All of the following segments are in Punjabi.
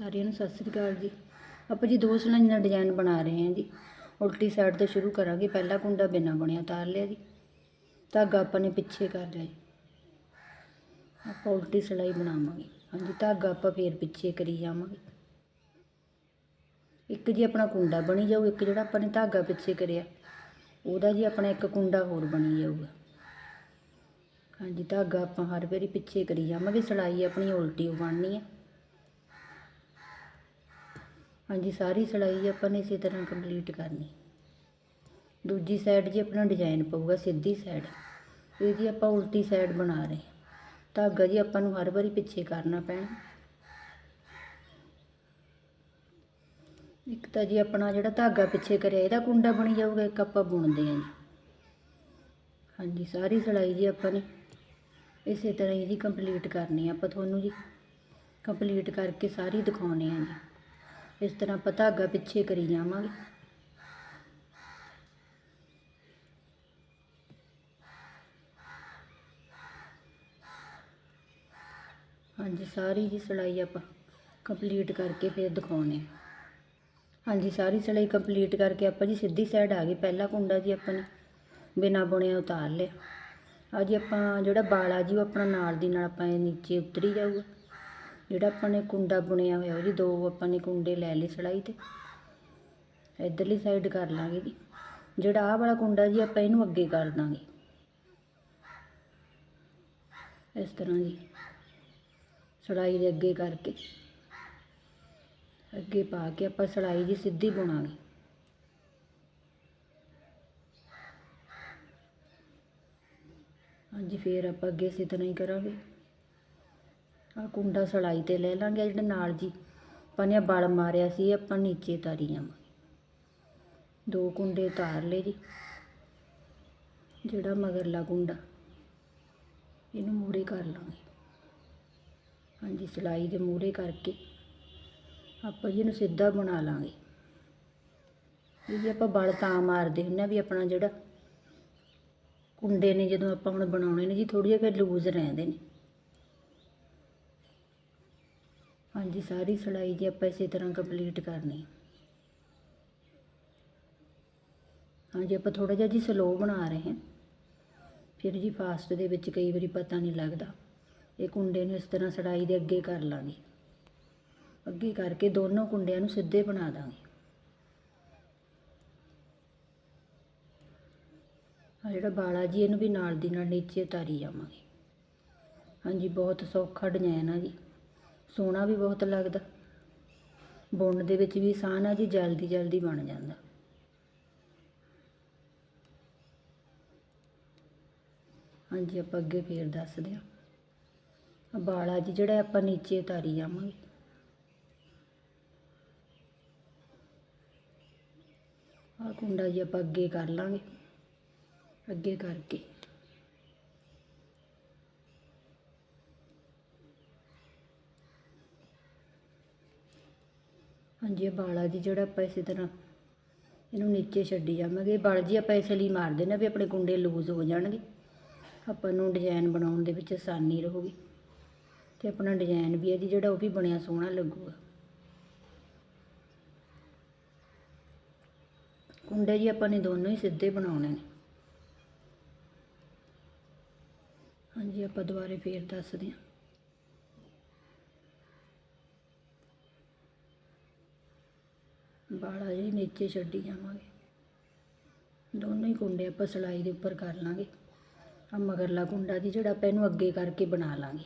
ਸਾਰਿਆਂ ਨੂੰ ਸਤਿ ਸ੍ਰੀ ਅਕਾਲ ਜੀ। ਆਪਾਂ ਜੀ ਦੋ ਸਲਾਈਆਂ ਦਾ ਡਿਜ਼ਾਈਨ ਬਣਾ ਰਹੇ ਹਾਂ ਜੀ। ਉਲਟੀ ਸਾਈਡ ਤੋਂ ਸ਼ੁਰੂ ਕਰਾਂਗੇ, ਪਹਿਲਾ ਕੁੰਡਾ ਬਿਨਾ ਬਣਿਆ ਉਤਾਰ ਲਿਆ ਜੀ। ਧਾਗਾ ਆਪਾਂ ਨੇ ਪਿੱਛੇ ਕਰ ਲਿਆ ਜੀ। ਆਪਾਂ ਉਲਟੀ ਸਲਾਈ ਬਣਾਵਾਂਗੇ। ਹਾਂਜੀ, ਧਾਗਾ ਆਪਾਂ ਫੇਰ ਪਿੱਛੇ ਕਰੀ ਜਾਵਾਂਗੇ। ਇੱਕ ਜੀ ਆਪਣਾ ਕੁੰਡਾ ਬਣੀ ਜਾਊ, ਇੱਕ ਜਿਹੜਾ ਆਪਾਂ ਨੇ ਧਾਗਾ ਪਿੱਛੇ ਕਰਿਆ। ਉਹਦਾ ਜੀ ਆਪਣਾ ਇੱਕ ਕੁੰਡਾ ਹੋਰ ਬਣੀ ਜਾਊਗਾ। ਹਾਂਜੀ, ਧਾਗਾ ਆਪਾਂ ਹਰ ਵਾਰੀ ਪਿੱਛੇ ਕਰੀ ਜਾਵਾਂਗੇ, ਸਲਾਈ ਆਪਣੀ ਉਲਟੀ ਓ ਬਣਨੀ ਹੈ ਹਾਂਜੀ, ਸਾਰੀ ਸਲਾਈ ਆਪਾਂ ਨੇ ਇਸੇ ਤਰ੍ਹਾਂ ਕੰਪਲੀਟ ਕਰਨੀ। ਦੂਜੀ ਸਾਈਡ ਜੀ ਆਪਣਾ ਡਿਜ਼ਾਈਨ ਪਊਗਾ, ਸਿੱਧੀ ਸਾਈਡ ਇਹ ਜੀ ਆਪਾਂ ਉਲਟੀ ਸਾਈਡ ਬਣਾ ਰਹੇ ਧਾਗਾ ਜੀ ਆਪਾਂ ਨੂੰ ਹਰ ਵਾਰੀ ਪਿੱਛੇ ਕਰਨਾ ਪੈਣਾ। ਇੱਕ ਤਾਂ ਜੀ ਆਪਣਾ ਜਿਹੜਾ ਧਾਗਾ ਪਿੱਛੇ ਕਰਿਆ, ਇਹਦਾ ਕੁੰਡਾ ਬਣੀ ਜਾਊਗਾ, ਇੱਕ ਆਪਾਂ ਬੁਣਦੇ ਹਾਂ ਜੀ। ਹਾਂਜੀ, ਸਾਰੀ ਸਿਲਾਈ ਜੀ ਆਪਾਂ ਨੇ ਇਸੇ ਤਰ੍ਹਾਂ ਇਹਦੀ ਕੰਪਲੀਟ ਕਰਨੀ ਆ ਆਪਾਂ ਤੁਹਾਨੂੰ ਜੀ। ਕੰਪਲੀਟ ਕਰਕੇ ਸਾਰੀ ਦਿਖਾਉਣੇ ਆ ਜੀ। ਇਸ ਤਰ੍ਹਾਂ ਆਪਾਂ ਧਾਗਾ ਪਿੱਛੇ ਕਰੀ ਜਾਵਾਂਗੇ। ਹਾਂਜੀ, ਸਾਰੀ ਜੀ ਸਿਲਾਈ ਆਪਾਂ ਕੰਪਲੀਟ ਕਰਕੇ ਫਿਰ ਦਿਖਾਉਣੇ ਹਾਂਜੀ, ਸਾਰੀ ਸਿਲਾਈ ਕੰਪਲੀਟ ਕਰਕੇ ਆਪਾਂ ਜੀ ਸਿੱਧੀ ਸਾਈਡ ਆ ਗਏ ਪਹਿਲਾ ਕੁੰਡਾ ਜੀ ਆਪਾਂ ਨੇ ਬਿਨਾ ਬੁਣਿਆ ਉਤਾਰ ਲਿਆ। ਆ ਜੀ ਆਪਾਂ ਜਿਹੜਾ ਬਾਲਾ ਜੀ ਉਹ ਆਪਣਾ ਨਾਲ ਦੀ ਨਾਲ ਆਪਾਂ ਇਹ ਨੀਚੇ ਉਤਰੀ ਜਾਊਗਾ। ਜਿਹੜਾ ਆਪਾਂ ਨੇ ਕੁੰਡਾ ਬੁਣਿਆ ਹੋਇਆ ਉਹਦੀ ਦੋ ਆਪਾਂ ਨੇ ਕੁੰਡੇ ਲੈ ਲਏ ਸੜਾਈ ਤੇ। ਇਧਰਲੀ ਸਾਈਡ ਕਰ ਲਾਂਗੇ ਜੀ। ਜਿਹੜਾ ਆਹ ਵਾਲਾ ਕੁੰਡਾ ਜੀ, ਆਪਾਂ ਇਹਨੂੰ ਅੱਗੇ ਕਰ ਦਾਂਗੇ। ਇਸ ਤਰ੍ਹਾਂ ਜੀ। ਸੜਾਈ ਦੇ ਅੱਗੇ ਕਰਕੇ। ਅੱਗੇ ਪਾ ਕੇ ਆਪਾਂ ਸੜਾਈ ਜੀ ਸਿੱਧੀ ਬੁਣਾਂਗੇ। ਹਾਂਜੀ, ਫੇਰ ਆਪਾਂ ਅੱਗੇ ਇਸੇ ਤਰ੍ਹਾਂ ਹੀ ਕਰਾਂਗੇ। ਆ ਕੁੰਡਾ ਸਿਲਾਈ ਤੇ ਲੈ ਲਾਂਗੇ ਆਹ ਜਿਹੜਾ ਨਾਲ ਜੀ। ਆਪਾਂ ਨੇ ਬਲ ਮਾਰਿਆ ਸੀ, ਆਪਾਂ ਨੀਚੇ ਤਾਰੀ ਜਾਵਾਂਗੇ ਦੋ ਕੁੰਡੇ ਉਤਾਰ ਲਏ ਜੀ। ਜਿਹੜਾ ਮਗਰਲਾ ਕੁੰਡਾ, ਇਹਨੂੰ ਮੂਰੇ ਕਰ ਲਾਂਗੇ। ਹਾਂਜੀ, ਸਿਲਾਈ ਦੇ ਮੂਰੇ ਕਰਕੇ ਆਪਾਂ ਜੀ ਇਹਨੂੰ ਸਿੱਧਾ ਬਣਾ ਲਾਂਗੇ। ਇਹ ਜੀ ਆਪਾਂ ਬਲ ਤਾਂ ਮਾਰਦੇ ਹੁੰਦੇ ਆ ਵੀ ਆਪਣਾ ਜਿਹੜਾ ਕੁੰਡੇ ਨੇ ਜਦੋਂ ਆਪਾਂ ਹੁਣ ਬਣਾਉਣੇ ਨੇ ਜੀ ਥੋੜੀ ਜਿਹਾ ਫਿਰ ਲੂਜ਼ ਰਹਿੰਦੇ ਨੇ। ਹਾਂਜੀ, ਸਾਰੀ ਸਿਲਾਈ ਜੀ ਆਪਾਂ ਇਸੇ ਤਰ੍ਹਾਂ ਕੰਪਲੀਟ ਕਰਨੀ। ਹਾਂਜੀ, ਆਪਾਂ ਥੋੜਾ ਜਿਹਾ ਜੀ ਸਲੋ ਬਣਾ ਰਹੇ ਹਾਂ। ਫਿਰ ਜੀ ਫਾਸਟ ਦੇ ਵਿੱਚ ਕਈ ਵਾਰੀ ਪਤਾ ਨਹੀਂ ਲੱਗਦਾ। ਇਹ ਕੁੰਡੇ ਨੂੰ ਇਸ ਤਰ੍ਹਾਂ ਸੜਾਈ ਦੇ ਅੱਗੇ ਕਰ ਲਾਂਗੇ। ਅੱਗੇ ਕਰਕੇ ਦੋਨੋਂ ਕੁੰਡਿਆਂ ਨੂੰ ਸਿੱਧੇ ਬਣਾ ਦਾਂਗੇ। ਆ ਜਿਹੜਾ ਬਾਲਾ ਜੀ, ਇਹਨੂੰ ਵੀ ਨਾਲ ਦੀ ਨਾਲ ਨੀਚੇ ਉਤਾਰੀ ਜਾਵਾਂਗੇ। ਹਾਂਜੀ, ਬਹੁਤ ਸੌਖਾ ਡਿਜ਼ਾਈਨ ਆ ਜੀ। ਸੋਹਣਾ ਵੀ ਬਹੁਤ ਲੱਗਦਾ। ਬੁਣਨ ਦੇ ਵਿੱਚ ਵੀ ਆਸਾਨ ਆ ਜੀ ਜਲਦੀ ਜਲਦੀ ਬਣ ਜਾਂਦਾ। ਹਾਂਜੀ, ਆਪਾਂ ਅੱਗੇ ਫੇਰ ਦੱਸਦੇ ਹਾਂ। ਆ ਬਾਲਾ ਜੀ ਜਿਹੜਾ ਆਪਾਂ ਨੀਚੇ ਉਤਾਰੀ ਜਾਵਾਂਗੇ। ਆ ਕੁੰਡਾ ਜੀ ਆਪਾਂ ਅੱਗੇ ਕਰ ਲਾਂਗੇ। ਅੱਗੇ ਕਰਕੇ। ਹਾਂਜੀ, ਇਹ ਬਾਲਾ ਜੀ ਜਿਹੜਾ ਆਪਾਂ ਇਸੇ ਤਰ੍ਹਾਂ ਇਹਨੂੰ ਨੀਚੇ ਛੱਡੀ ਜਾਵਾਂਗੇ। ਇਹ ਜੀ ਆਪਾਂ ਇਸ ਲਈ ਮਾਰਦੇ ਨੇ ਵੀ ਆਪਣੇ ਕੁੰਡੇ ਲੂਜ਼ ਹੋ ਜਾਣਗੇ। ਆਪਾਂ ਨੂੰ ਡਿਜ਼ਾਈਨ ਬਣਾਉਣ ਦੇ ਵਿੱਚ ਆਸਾਨੀ ਰਹੂਗੀ ਤੇ ਆਪਣਾ ਡਿਜ਼ਾਈਨ ਵੀ ਹੈ ਜੀ, ਜਿਹੜਾ ਉਹ ਵੀ ਬਣਿਆ ਸੋਹਣਾ ਲੱਗੂਗਾ। ਕੁੰਡੇ ਜੀ ਆਪਾਂ ਨੇ ਦੋਨੋਂ ਹੀ ਸਿੱਧੇ ਬਣਾਉਣੇ ਨੇ। ਹਾਂਜੀ, ਆਪਾਂ ਦੁਬਾਰੇ ਫੇਰ ਦੱਸਦੇ ਹਾਂ। ਬਾਲਾ ਜੀ ਨੀਚੇ ਛੱਡੀ ਜਾਵਾਂਗੇ। ਦੋਨੋਂ ਹੀ ਕੁੰਡੇ ਆਪਾਂ ਸਿਲਾਈ ਦੇ ਉੱਪਰ ਕਰ ਲਾਂਗੇ। ਆ ਮਗਰਲਾ ਕੁੰਡਾ ਜੀ ਜਿਹੜਾ ਆਪਾਂ ਇਹਨੂੰ ਅੱਗੇ ਕਰਕੇ ਬਣਾ ਲਾਂਗੇ।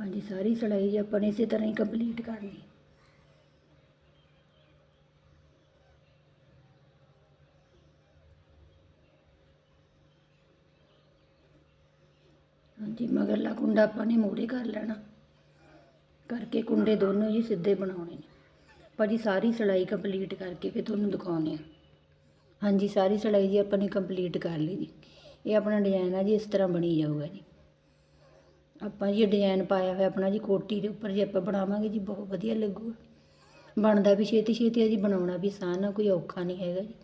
ਹਾਂਜੀ, ਸਾਰੀ ਸਿਲਾਈ ਜੀ ਆਪਾਂ ਨੇ ਇਸੇ ਤਰ੍ਹਾਂ ਹੀ ਕੰਪਲੀਟ ਕਰਨੀ ਹਾਂਜੀ, ਮਗਰਲਾ ਕੁੰਡਾ ਆਪਾਂ ਨੇ ਮੂਹਰੇ ਕਰ ਲੈਣਾ। ਕਰਕੇ ਕੁੰਡੇ ਦੋਨੋਂ ਹੀ ਸਿੱਧੇ ਬਣਾਉਣੇ ਨੇ। ਭਾਜੀ, ਸਾਰੀ ਸਿਲਾਈ ਕੰਪਲੀਟ ਕਰਕੇ ਫਿਰ ਤੁਹਾਨੂੰ ਦਿਖਾਉਂਦੇ ਆ ਹਾਂਜੀ, ਸਾਰੀ ਸਿਲਾਈ ਜੀ ਆਪਾਂ ਨੇ ਕੰਪਲੀਟ ਕਰ ਲਈ ਜੀ। ਇਹ ਆਪਣਾ ਡਿਜ਼ਾਈਨ ਆ ਜੀ, ਇਸ ਤਰ੍ਹਾਂ ਬਣੀ ਜਾਊਗਾ ਜੀ। ਆਪਾਂ ਜੀ ਡਿਜ਼ਾਈਨ ਪਾਇਆ ਹੋਇਆ ਆਪਣਾ ਜੀ ਕੋਟੀ ਦੇ ਉੱਪਰ ਜੇ ਆਪਾਂ ਬਣਾਵਾਂਗੇ ਜੀ, ਬਹੁਤ ਵਧੀਆ ਲੱਗੂਗਾ। ਬਣਦਾ ਵੀ ਛੇਤੀ ਛੇਤੀ ਆ ਜੀ, ਬਣਾਉਣਾ ਵੀ ਆਸਾਨ ਆ ਕੋਈ ਔਖਾ ਨਹੀਂ ਹੈਗਾ ਜੀ।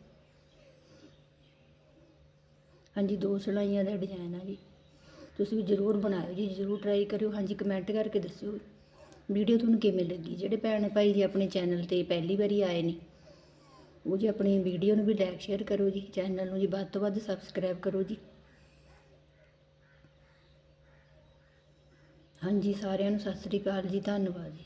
ਹਾਂਜੀ, ਦੋ ਸਿਲਾਈਆਂ ਦਾ ਡਿਜ਼ਾਈਨ ਆ ਜੀ। ਤੁਸੀਂ ਵੀ ਜ਼ਰੂਰ ਬਣਾਇਓ ਜੀ, ਜ਼ਰੂਰ ਟਰਾਈ ਕਰਿਓ। ਹਾਂਜੀ ਕਮੈਂਟ ਕਰਕੇ ਦੱਸਿਓ। ਵੀਡੀਓ ਤੁਹਾਨੂੰ ਕਿਵੇਂ ਲੱਗੀ? ਜਿਹੜੇ ਭੈਣ ਭਾਈ ਜੀ ਆਪਣੇ ਚੈਨਲ ਤੇ ਪਹਿਲੀ ਵਾਰੀ ਆਏ ਨੇ, ਉਹ ਜੀ ਆਪਣੀ ਵੀਡੀਓ ਨੂੰ ਵੀ ਲਾਈਕ ਸ਼ੇਅਰ ਕਰੋ ਜੀ, ਚੈਨਲ ਨੂੰ ਜੀ ਵੱਧ ਤੋਂ ਵੱਧ ਸਬਸਕ੍ਰਾਈਬ ਕਰੋ ਜੀ। ਹਾਂਜੀ, ਸਾਰਿਆਂ ਨੂੰ ਸਤਿ ਸ੍ਰੀ ਅਕਾਲ ਜੀ, ਧੰਨਵਾਦ ਜੀ।